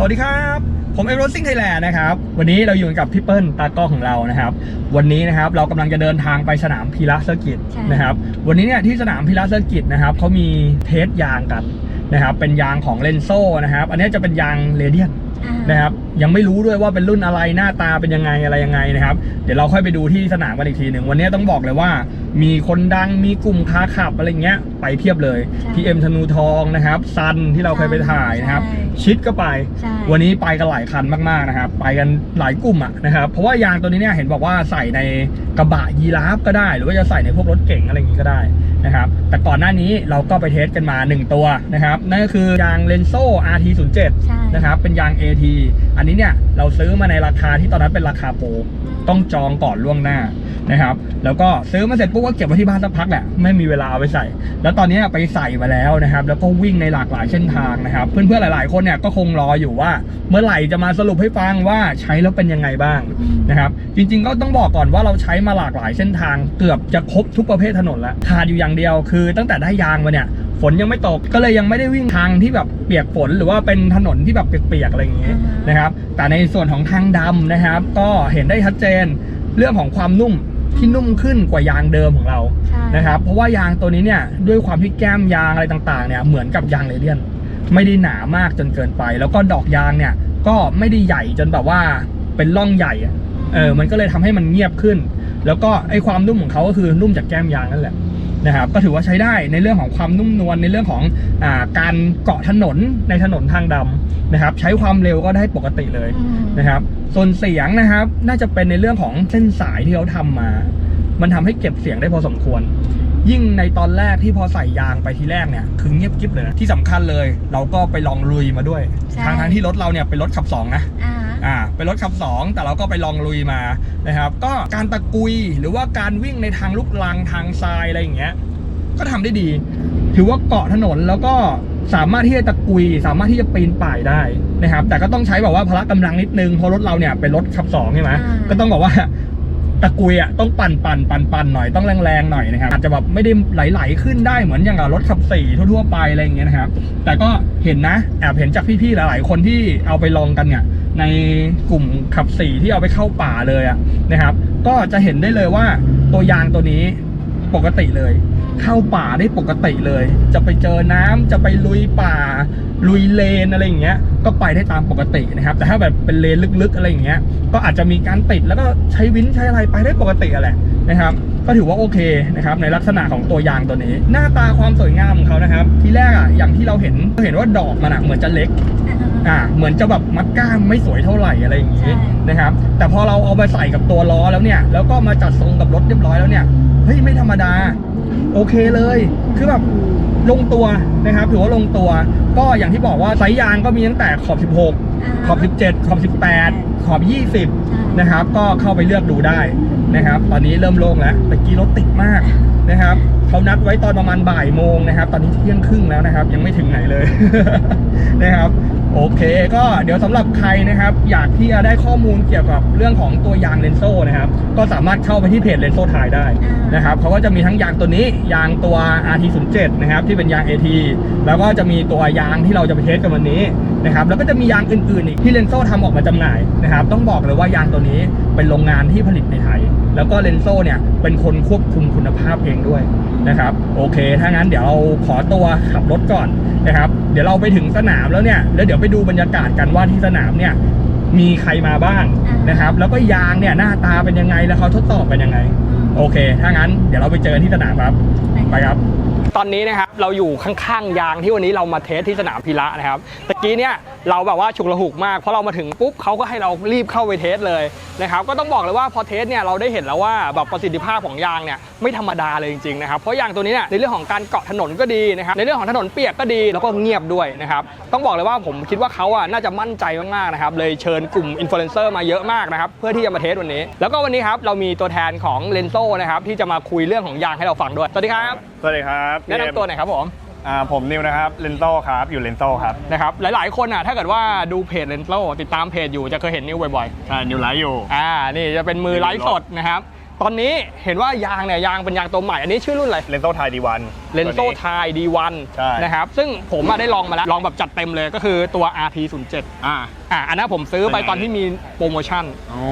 สวัสดีครับ ผมเอโรซิ่งไทยแลนด์นะครับ วันนี้เราอยู่กับพี่เปิ้ลตากล้องของเรานะครับ วันนี้นะครับเรากำลังจะเดินทางไปสนามพีระเซอร์กิตใช่นะครับ วันนี้เนี่ยที่สนามพีระเซอร์กิตนะครับเขามีเทสยางกันนะครับ เป็นยางของเลนโซนะครับ อันนี้จะเป็นยางเรเดียนอ่านะครับ ยังไม่รู้ด้วยว่าเป็นรุ่นอะไรหน้าตาเป็นยังไงอะไรยังไงนะครับ เดี๋ยวเราค่อยไปดูที่สนามกันอีกทีหนึ่งวันนี้ต้องบอกเลยว่า มีคนดังมีกลุ่มค้าขับอะไรเงี้ยไปเพียบเลยพี่เอ็มธนูทองนะครับซันที่เราเคยไปถ่ายนะครับ ชิดก็ไป ใช่ วันนี้ไปกันหลายคันมากๆนะครับ ไปกันหลายกลุ่มอะนะครับ เพราะว่ายางตัวนี้เนี่ยเห็นบอกว่าใส่ในกระบะยีราฟก็ได้ หรือว่าจะใส่ในพวกรถเก่งอะไรอย่างนี้ก็ได้ นะครับ แต่ก่อนหน้านี้เราก็ไปเทสกันมา 1 ตัวนะครับ นั่นก็คือยางเลนโซ RT07 ใช่นะครับ เป็นยาง AT อันนี้เนี่ยเราซื้อมาในราคาที่ตอนนั้นเป็นราคาโปรต้องจองก่อนล่วงหน้านะครับ แล้วก็ซื้อมาเสร็จปุ๊บก็เก็บไว้ที่บ้านสักพักแหละ ไม่มีเวลาเอาไปใส่ แล้วตอนนี้ไปใส่มาแล้วนะครับ แล้วก็วิ่งในหลากหลายเส้นทางนะครับ เพื่อนๆหลายๆคนเนี่ยก็คงรออยู่ว่า เมื่อไหร่จะมาสรุปให้ฟังว่าใช้แล้วเป็นยังไงบ้างอืมนะครับ จริงๆก็ต้องบอกก่อนว่าเราใช้มาหลากหลายเส้นทาง เกือบจะครบทุกประเภทถนนแล้วขาดอยู่อย่างเดียวคือตั้งแต่ได้ยางมาเนี่ยฝนยังไม่ตกก็เลยยังไม่ได้วิ่งทางที่แบบเปียกฝนหรือว่าเป็นถนนที่แบบเปียกๆอะไรอย่างงี้อ่าฮะนะครับแต่ในส่วนของทางดำนะครับ ก็เห็นได้ชัดเจนเรื่องของความนุ่มที่นุ่มขึ้นกว่ายางเดิมของเราใช่นะครับเพราะว่ายางตัวนี้เนี่ยด้วยความที่แก้มยางอะไรต่างๆเนี่ยเหมือนกับยางเรเดียนไม่ได้หนามากจนเกินไป แล้วก็ดอกยางเนี่ยก็ไม่ได้ใหญ่จนแบบว่าเป็นร่องใหญ่อะเออมันก็เลยทำให้มันเงียบขึ้น แล้วก็ไอความนุ่มของเขาก็คือนุ่มจากแก้มยางนั่นแหละ นะครับก็ถือว่าใช้ได้ในเรื่องของความนุ่มนวลในเรื่องของอ่าการเกาะถนนในถนนทางดำนะครับ ใช้ความเร็วก็ได้ปกติเลยอืม นะครับ ส่วนเสียงนะครับน่าจะเป็นในเรื่องของเส้นสายที่เขาทำมา มันทำให้เก็บเสียงได้พอสมควร ยิ่งในตอนแรกที่พอใส่ยางไปทีแรกเนี่ยคือเงียบกริบเลยนะที่สำคัญเลย เราก็ไปลองลุยมาด้วยใช่ ทางทางๆที่รถเราเนี่ยเป็นรถขับสองนะ อ่าอ่าเป็นรถขับ 2 แต่เราก็ไปลองลุยมานะครับ ก็การตะกุยหรือว่าการวิ่งในทางลูกลังทางทรายอะไรอย่างเงี้ย ก็ทำได้ดี ถือว่าเกาะถนนแล้วก็สามารถที่จะตะกุย สามารถที่จะปีนป่ายได้นะครับ แต่ก็ต้องใช้แบบว่าพละกำลังนิดนึงเพราะรถเราเนี่ยเป็นรถขับสองใช่ไหมอ่า ก็ต้องบอกว่า ตะกุยอะต้องปั่นปั่นปั่นปั่นหน่อยต้องแรงๆหน่อยนะครับอาจจะแบบไม่ได้ไหลๆขึ้นได้เหมือนอย่างกับรถขับสี่ทั่วๆไปอะไรอย่างเงี้ยนะครับแต่ก็เห็นนะแอบเห็นจากพี่ๆหลายๆ คนที่เอาไปลองกันเนี่ยในกลุ่มขับสี่ที่เอาไปเข้าป่าเลยอะนะครับ ก็จะเห็นได้เลยว่าตัวยางตัวนี้ปกติเลย เข้าป่าได้ปกติเลย จะไปเจอน้ำจะไปลุยป่า ลุยเลนอะไรอย่างเงี้ย ก็ไปได้ตามปกตินะครับ แต่ถ้าแบบเป็นเลนลึกๆอะไรอย่างเงี้ย ก็อาจจะมีการติดแล้วก็ใช้วินใช้อะไรไปได้ปกติอะแหละนะครับ ก็ถือว่าโอเคนะครับในลักษณะของตัวยางตัวนี้ หน้าตาความสวยงามของเขานะครับ ทีแรกอะอย่างที่เราเห็นเห็นว่าดอกมันอะเหมือนจะเล็กอ่าเหมือนจะแบบมัดก้ามไม่สวยเท่าไหร่อะไรอย่างใช่นี้นะครับ แต่พอเราเอามาใส่กับตัวล้อแล้วเนี่ย แล้วก็มาจัดทรงกับรถเรียบร้อยแล้วเนี่ย เฮ้ยไม่ธรรมดา โอเคเลย คือแบบลงตัวนะครับถือว่าลงตัว ก็อย่างที่บอกว่าไซส์ยางก็มีตั้งแต่ขอบ 16 ขอบ 17 ขอบ 18 ขอบ 20 นะครับ ก็เข้าไปเลือกดูได้นะครับ ตอนนี้เริ่มโล่งแล้วตะกี้รถติดมากนะครับเขานัดไว้ตอนประมาณบ่ายโมงนะครับ ตอนนี้เที่ยงครึ่งแล้วนะครับ ยังไม่ถึงไหนเลยนะครับ โอเคก็เดี๋ยวสำหรับใครนะครับ อยากที่จะได้ข้อมูลเกี่ยวกับเรื่องของตัวยางเลนโซ่นะครับ ก็สามารถเข้าไปที่เพจเลนโซ่ไทยได้นะครับเขาก็จะมีทั้งยางตัวนี้ยางตัว RT07 นะครับที่เป็นยาง AT แล้วก็จะมีตัวยางที่เราจะไปเทสกันวันนี้นะครับแล้วก็จะมียางอื่นๆอีกที่เลนโซ่ทำออกมาจำหน่ายนะครับ ต้องบอกเลยว่ายางตัวนี้ เป็นโรงงานที่ผลิตในไทย แล้วก็เลนโซ่เนี่ยเป็นคนควบคุมคุณภาพเองด้วยนะครับ โอเค ถ้างั้นเดี๋ยวเราขอตัวขับรถก่อนนะครับ เดี๋ยวเราไปถึงสนามแล้วเนี่ย แล้วเดี๋ยวไปดูบรรยากาศกันว่าที่สนามเนี่ยมีใครมาบ้างนะครับ แล้วก็ยางเนี่ยหน้าตาเป็นยังไง แล้วเขาทดสอบเป็นยังไง โอเค ถ้างั้นเดี๋ยวเราไปเจอกันที่สนามครับ ไปครับ ตอนนี้นะครับเราอยู่ข้างๆยางที่วันนี้เรามาเทสที่สนามพีระนะครับ ตะกี้เนี่ย เราแบบว่าฉุกละหุกมากเพราะเรามาถึงปุ๊บเขาก็ให้เรารีบเข้าไปเทสเลยนะครับก็ต้องบอกเลยว่าพอเทสเนี่ยเราได้เห็นแล้วว่าแบบประสิทธิภาพของยางเนี่ยไม่ธรรมดาเลยจริงๆนะครับเพราะยางตัวนี้เนี่ยในเรื่องของการเกาะถนนก็ดีนะครับในเรื่องของถนนเปียกก็ดีแล้วก็เงียบด้วยนะครับต้องบอกเลยว่าผมคิดว่าเขาอะน่าจะมั่นใจมากๆนะครับเลยเชิญกลุ่มอินฟลูเอนเซอร์มาเยอะมากนะครับเพื่อที่จะมาเทสวันนี้ แล้วก็วันนี้ครับเรามีตัวแทนของเลนโซนะครับที่จะมาคุยเรื่องของยางให้เราฟังด้วยสวัสดีครับสวัสดีครับแนะนำตัวหน่อยครับผม อ่าผมนิวนะครับเลนโซครับอยู่เลนโซครับนะครับหลาย ๆ คนอะถ้าเกิดว่าดูเพจเลนโซติดตามเพจอยู่จะเคยเห็นนิวบ่อยอ่านิวไลฟ์อยู่ ๆอ่านี่จะเป็นมือไลฟ์สดนะครับตอนนี้เห็นว่ายางเนี่ยยางเป็นยางตัวใหม่ อันนี้ชื่อรุ่นอะไรเลนโซ่ไทยดีวัน เลนโซไทยดีวันใช่ นะครับซึ่งผมมาได้ลองมาแล้วลองแบบจัดเต็มเลยก็คือตัว RT07 อ่า อะอันนั้นผมซื้อไปเป็นไงตอนที่มีโปรโมชั่น อ๋อ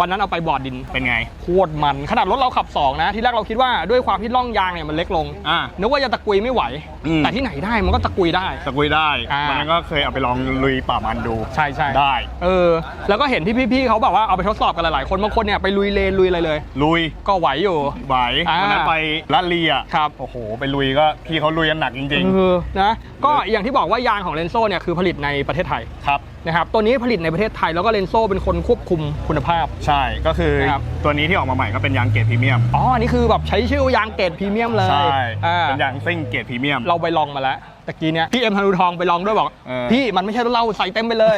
วันนั้นเอาไปบอร์ดดินเป็นไง โคตรมันขนาดรถเราขับ 2 นะ ที่แรกเราคิดว่าด้วยความที่ร่องยางเนี่ยมันเล็กลงอ่านึกว่าจะตะกุยไม่ไหว อืม แต่ที่ไหนได้มันก็ตะกุยได้ ตะกุยได้อ่า วันนั้นก็เคยเอาไปลองลุยป่ามันดูใช่ใช่ได้ เออ แล้วก็เห็นที่พี่ๆเขาแบบว่าเอาไปทดสอบกันหลายๆคนบางคนเนี่ยไปลุยเลนลุยอะไรเลย ลุยก็ไหวอยู่ ไหวอ่า วันนั้นไปลาดลีอะครับ โอ้โห ไปลุยก็พี่เขาลุยกันหนักจริง เออนะก็อย่างที่บอกว่ายางของเลนโซเนี่ยคือผลิตในประเทศไทย ๆ ครับ นะครับตัวนี้ผลิตในประเทศไทยแล้วก็เลนโซเป็นคนควบคุมคุณภาพ ใช่ก็คือนะครับ ตัวนี้ที่ออกมาใหม่ก็เป็นยางเกรดพรีเมียมอ๋ออันนี้คือแบบใช้ชื่อว่ายางเกรดพรีเมียมเลยใช่อ่าเป็นยางซิ่งเกรดพรีเมียมเราไปลองมาแล้ว ตะกี้เนี่ยพี่เอ็มธนูทองไปลองด้วยบอก เออ พี่มันไม่ใช่รถเราใส่เต็มไปเลย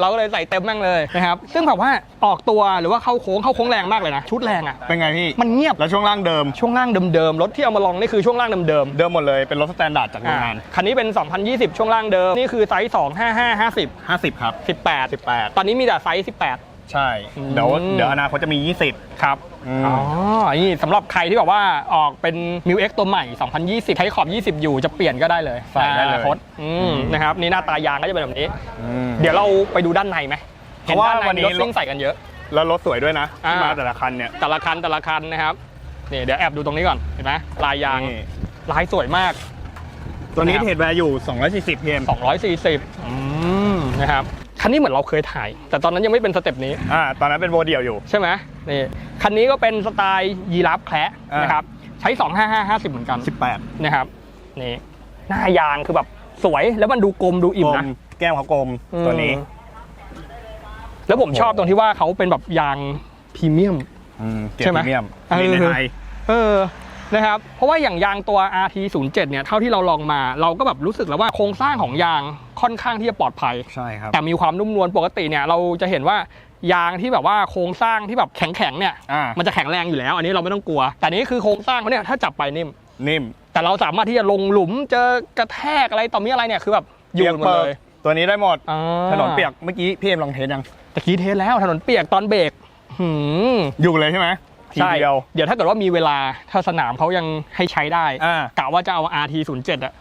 เราก็เลยใส่เต็มแม่งเลยนะครับซึ่งแบบว่าออกตัวหรือว่าเข้าโค้งเข้าโค้งแรงมากเลยนะชุดแรงอะเป็นไงพี่มันเงียบ แล้วช่วงล่างเดิม ช่วงล่างเดิมๆ รถที่เอามาลองนี่คือช่วงล่างเดิมเดิมหมดเลยเป็นรถสแตนดาร์ดจากๆโรงงานอ่าคันนี้เป็น 2020 ช่วงล่างเดิม นี่คือไซส์ 2 5 5 50 50 ครับ 18 18 ตอนนี้มีแต่ไซส์ 18 ใช่อืมเดี๋ยวเดี๋ยวอนาคตจะมี 20 ครับอืมอ๋อ นี่สำหรับใครที่แบบว่าออกเป็น m ิว X ตัวใหม่ 2020 ใช้ขอบ 20 อยู่จะเปลี่ยนก็ได้เลยใส่ได้เลยอนาคตอืมนะครับ นี่หน้าตายางก็จะเป็นแบบนี้อืมเดี๋ยวเราไปดูด้านในไหมเพราะว่าห็ด้วันนี้รถซิ่งใส่กันเยอะ แล้วรถสวยด้วยนะที่อ่ามมาแต่ละคันเนี่ย แต่ละคันแต่ละคันนะครับ นี่เดี๋ยวแอบดูตรงนี้ก่อน เห็นไหมลายยางนี่ลายสวยมาก ตัวนี้นะครับเทรดแวร์อยู่ 240 PM 240อืมนะครับ คันนี้เหมือนเราเคยถ่าย แต่ตอนนั้นยังไม่เป็นสเต็ปนี้ อ่า ตอนนั้นเป็นโมเดียวอยู่ ใช่ไหมนี่คันนี้ก็เป็นสไตล์ยีราฟแคระอ่านนะครับ ใช้ 25550 เหมือนกัน 18 นะครับ นี่ หน้ายางคือแบบสวยแล้วมันดูกลมดูอิ่มกลนะมแก้มเขากลมตัวนี้อืมแล้วผมชอบตรงที่ว่าเขาเป็นแบบยางพรีเมียมอืมเกรดใช่ไหมพรีเมียมเออมีในไทยเออนะครับ เพราะว่าอย่างยางตัว RT07 เนี่ย เท่าที่เราลองมา เราก็แบบรู้สึกแล้วว่าโครงสร้างของยาง ค่อนข้างที่จะปลอดภัย ใช่ครับแต่มีความนุ่มนวลปกติเนี่ยเราจะเห็นว่ายางที่แบบว่าโครงสร้างที่แบบแข็งๆเนี่ยอ่ามันจะแข็งแรงอยู่แล้ว อันนี้เราไม่ต้องกลัว แต่นี่คือโครงสร้างเขาเนี่ยถ้าจับไปนิ่มนิ่ม แต่เราสามารถที่จะลงหลุมเจอกระแทกอะไรต่อมีอะไรเนี่ยคือแบบอยู่หมดเลยตัวนี้ได้หมดอ่าถนนเปียกเมื่อกี้พี่เอ็มลองเทสยังตะกี้เทสแล้วถนนเปียกตอนเบรกหืมอยู่เลยใช่ไหมทีใช่เดียวเดี๋ยวถ้าเกิดว่ามีเวลาถ้าสนามเขายังให้ใช้ได้อ่ากะว่าจะเอา RT07 อะ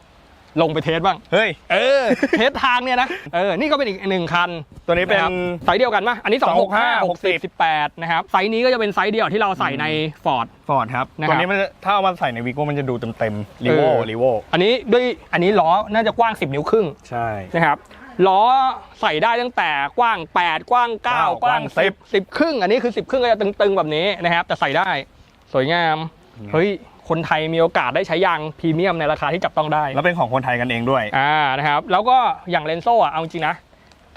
ลงไปเทสบ้าง เฮ้ย เออ เทสทางเนี่ยนะ เออ นี่ก็เป็นอีกหนึ่งคันตัวนี้เป็นะครับไซส์เดียวกันปะอันนี้265 265 60 18 นะครับ ไซส์นี้ก็จะเป็นไซส์เดียวที่เราใส่ใน Ford ฟอร์ดครับนะครับ ตัวนี้มันจะถ้าเอามาใส่ในวีโก้มันจะดูเต็มๆรีโวเออรีโวอันนี้ด้วย อันนี้ล้อน่าจะกว้าง 10 นิ้วครึ่ง ใช่ นะครับล้อใส่ได้ตั้งแต่กว้าง 8 กว้าง9เก้ากว้างกว้าง 10 10 ครึ่ง อันนี้คือ 10 ครึ่งก็จะตึงๆแบบนี้นะครับ แต่ใส่ได้ สวยงาม เฮ้ย คนไทยมีโอกาสได้ใช้ยางพรีเมียมในราคาที่จับต้องได้แล้วเป็นของคนไทยกันเองด้วยอ่านะครับแล้วก็อย่างเลนโซ่อะเอาจริงนะ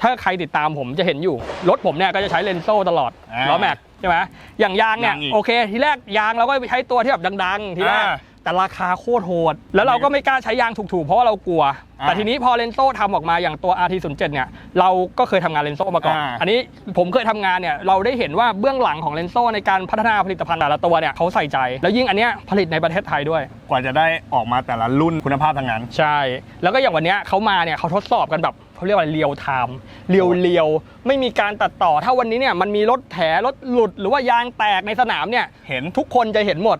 ถ้าใครติดตามผมจะเห็นอยู่ รถผมเนี่ยก็จะใช้เลนโซ่ตลอดอ่าล้อแม็กใช่ไหมอย่างยางเนี่ยยางอีกโอเค ทีแรกยางเราก็ไปใช้ตัวที่แบบดังๆ ทีแรกอ่า แต่ราคาโคตรโหด แล้วเราก็ไม่กล้าใช้ยางถูกๆ เพราะว่าเรากลัวอ่าแต่ทีนี้พอเลนโซ่ทำออกมาอย่างตัว RT07 เนี่ย เราก็เคยทำงานเลนโซ่มาก่อน อ่า อันนี้ผมเคยทำงานเนี่ย เราได้เห็นว่าเบื้องหลังของเลนโซ่ในการพัฒนาผลิตภัณฑ์แต่ละตัวเนี่ยเขาใส่ใจ แล้วยิ่งอันเนี้ยผลิตในประเทศไทยด้วย กว่าจะได้ออกมาแต่ละรุ่นคุณภาพทั้งนั้น ใช่ แล้วก็อย่างวันเนี้ยเขามาเนี่ยเขาทดสอบกันแบบเขาเรียกว่าเรียวไทม์เรียวเรียวๆไม่มีการตัดต่อ ถ้าวันนี้เนี่ยมันมีรถแถรถหลุดหรือว่ายางแตกในสนามเนี่ยเห็นทุกคนจะเห็นหมด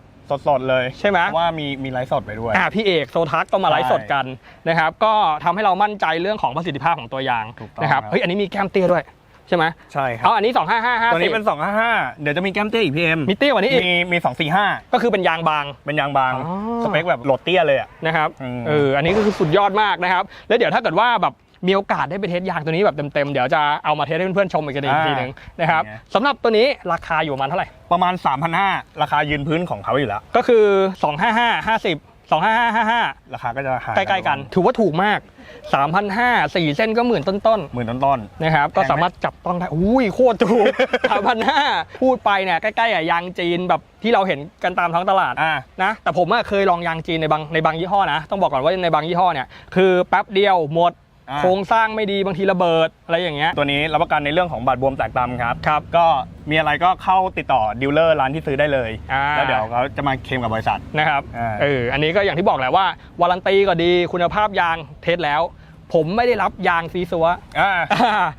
สดๆเลยใช่ไหม เพราะว่ามีมีไลฟ์สดไปด้วย อ่าพี่เอกโซทักก็มาไลฟ์สดใช่กันนะครับ ก็ทำให้เรามั่นใจเรื่องของประสิทธิภาพของตัวยางถูกต้องนะครับครับ เฮ้ยอันนี้มีแก้มเตี้ยด้วยใช่ไหมใช่ครัเอาอันนี้ 2555ตัวนี้เป็น 255 เดี๋ยวจะมีแก้มเตี้ยอีกพีเอ็มมีเตี้ยกว่านี้อีกมีมี 245 ก็คือเป็นยางบาง เป็นยางบาง อ๋อ สเปคแบบโหลดเตี้ยเลยอะ นะครับอืม เอออันนี้ก็คือสุดยอดมากนะครับ แล้วเดี๋ยวถ้าเกิดว่าแบบ มีโอกาสได้ไปเทสยางตัวนี้แบบเต็มๆ เดี๋ยวจะเอามาเทสให้เพื่อนๆชมอีกทีทีหนึงนะครับเป็นไงสำหรับตัวนี้ราคาอยู่ประมาณเท่าไหร่ ประมาณ 3,500 ราคายืนพื้นของเขาอยู่แล้ว ก็คือ 255 50 255ราคาก็จะห่าง55ใกล้ๆกัน ถือว่าถูกมาก 3,500 4เส้นก็หมื่นต้นๆหมื่นต้นนะครับ ก็แพงไหมสามารถจับต้องได้ อุ้ย โคตรถูก3,500พูดไปเนี่ยใกล้ๆอะยางจีนแบบที่เราเห็นกันตามท้องตลาดๆอ่านะ แต่ผมอะเคยลองยางจีนในบางในบางยี่ห้อนะ ต้องบอกก่อนว่าในบางยี่ห้อเนี่ย คือแป๊บเดียวหมด อ่า โครงสร้างไม่ดีบางทีระเบิดอะไรอย่างเงี้ย ตัวนี้รับประกันในเรื่องของบัตรบวมแตกตามครับครับ ก็มีอะไรก็เข้าติดต่อดีลเลอร์ร้านที่ซื้อได้เลย อ่า แล้วเดี๋ยวเขาจะมาเคลมกับบริษัท นะครับอ่า เอออันนี้ก็อย่างที่บอกแหละว่าวารันตีก็ดีคุณภาพยางเทสแล้ว ผมไม่ได้รับยางซีซัว อ่า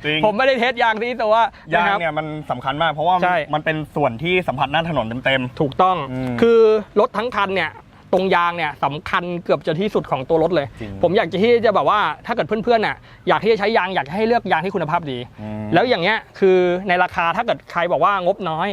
จริง ผมไม่ได้เทสยางซีซัวยางนะครับ เนี่ยมันสำคัญมากเพราะว่าใช่ มันเป็นส่วนที่สัมผัสหน้าถนนเต็ม ถูกต้อง อืมคือรถทั้งคันเนี่ย ตรงยางเนี่ยสำคัญเกือบจะที่สุดของตัวรถเลย จริง ผมอยากจะที่จะแบบว่าถ้าเกิดเพื่อนๆน่ะอยากที่จะใช้ยางอยากให้เลือกยางที่คุณภาพดีๆอืมแล้วอย่างเงี้ยคือในราคาถ้าเกิดใครบอกว่างบน้อย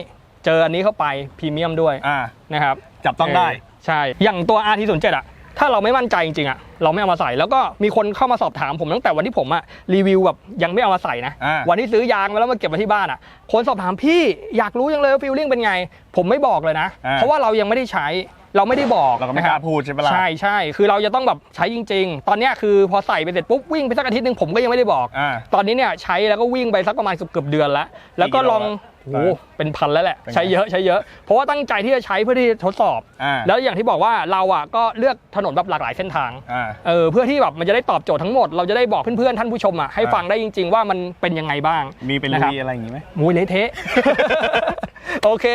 เจออันนี้เข้าไปพรีเมียมด้วยอ่า นะครับจับต้องได้ เใช่ อย่างตัว RT07 อะ ถ้าเราไม่มั่นใจจริงๆอะเราไม่เอามาใส่แล้วก็มีคนเข้ามาสอบถามผมตั้งแต่วันที่ผมอะรีวิวแบบยังไม่เอามาใส่นะ อ่า วันที่ซื้อยางมาแล้วมาเก็บไว้ที่บ้านอะ คนสอบถามพี่อยากรู้ยังเลยว่าฟีลลิ่งเป็นไง ผมไม่บอกเลยนะ อ่า เพราะว่าเรายังไม่ได้ใช้ เราไม่ได้บอกเราก็ไม่นะกคล้ารับพูดใช่ปะล่ะใช่ใช่คือเราจะต้องแบบใช้จริง ๆ ตอนเนี้ยคือพอใส่ไปเสร็จปุ๊บวิ่งไปสักอาทิตย์หนึ่งผมก็ยังไม่ได้บอกอ่าตอนนี้เนี่ยใช้แล้วก็วิ่งไปสักประมาณเกือบเกือบเดือนแล้ว แล้วก็ลองกี่กิโลโอ้ละโหเป็นพันแล้วแหละเป็นไงใช้เยอะใช้เยอะ เพราะว่าตั้งใจที่จะใช้เพื่อที่จะทดสอบอ่าแล้วอย่างที่บอกว่าเราอะก็เลือกถนนแบบหลากหลายเส้นทางอ่าเออเพื่อที่แบบมันจะได้ตอบโจทย์ทั้งหมด เราจะได้บอกเพื่อนๆท่านผู้ชมอะให้อ่าฟังได้จริง ๆ ว่ามันเป็นยังไงบ้าง มีเป็นนะคลุรับยอะไรอย่างงี้ไหมมุ้ยเละเทะ โอเค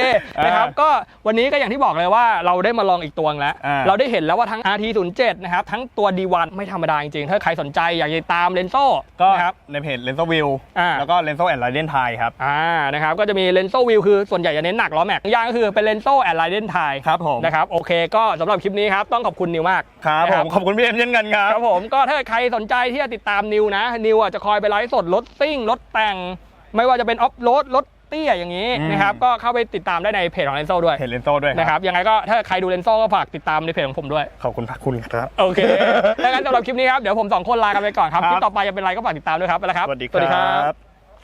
นะครับอ่าก็วันนี้ก็อย่างที่บอกเลยว่าเราได้มาลองอีกตัวนึงแล้วอ่าเราได้เห็นแล้วว่าทั้ง RT07 นะครับทั้งตัว D1 ไม่ธรรมดาจริงๆ ถ้าใครสนใจอยากจะตามเลนโซ่ก็นะครับในเพจ l e n s o View อ่าแล้วก็ l e n s o and Radiant Thai ครับอ่านะครับก็จะมีเลนโซ่วิวคือส่วนใหญ่จะเน้นหนักล้อแม็กยางก็คือเป็นเลนโซ่แอนไลเดนไทครับผมนะครับโอเค ก็สำหรับคลิปนี้ครับต้องขอบคุณนิวมากครับนะผมขอบคุณพี่เอ็มเช่นกันครับครับผมก็ถ้าใครสนใจที่จะติดตามนิวนะนิวอะจะคอยไปไลฟ์สดรถซิ่งรถแต่ง ไม่ว่าจะเป็นออฟโรดรถ เตี้ยอย่างนี้อืมนะครับก็เข้าไปติดตามได้ในเพจของเลนโซ่ด้วยเพจ l e n s o ด้วยนะครับยังไงก็ถ้าใครดูเลนโซ่ก็ฝากติดตามในเพจของผมด้วยขอบคุณพระคุณครับโอเคดังนั้นสำหรับคลิปนี้ครับเดี๋ยวผมสองคนลากันไปก่อนครับครับคลิปต่อไปจะเป็นอะไรก็ฝากติดตามด้วยครับไปแล้วครับสวัสดีครับ